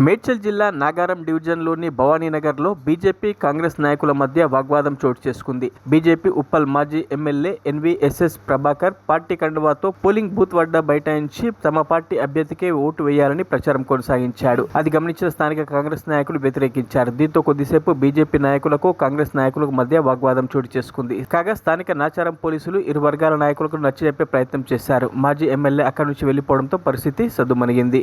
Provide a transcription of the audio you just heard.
మేడ్చల్ జిల్లా నాగారం డివిజన్లోని భవానీనగర్లో బీజేపీ కాంగ్రెస్ నాయకుల మధ్య వాగ్వాదం చోటు చేసుకుంది. బీజేపీ ఉప్పల్ మాజీ ఎమ్మెల్యే ఎన్వీఎస్ఎస్ ప్రభాకర్ పార్టీ కండువాతో పోలింగ్ బూత్ వద్ద బైఠాయించి తమ పార్టీ అభ్యర్థికే ఓటు వేయాలని ప్రచారం కొనసాగించాడు. అది గమనించిన స్థానిక కాంగ్రెస్ నాయకులు వ్యతిరేకించారు. దీంతో కొద్దిసేపు బీజేపీ నాయకులకు కాంగ్రెస్ నాయకులకు మధ్య వాగ్వాదం చోటు చేసుకుంది. కాగా స్థానిక నాచారం పోలీసులు ఇరు వర్గాల నాయకులకు నచ్చజెప్పే ప్రయత్నం చేశారు. మాజీ ఎమ్మెల్యే అక్కడి నుంచి వెళ్ళిపోవడంతో పరిస్థితి సద్దుమణిగింది.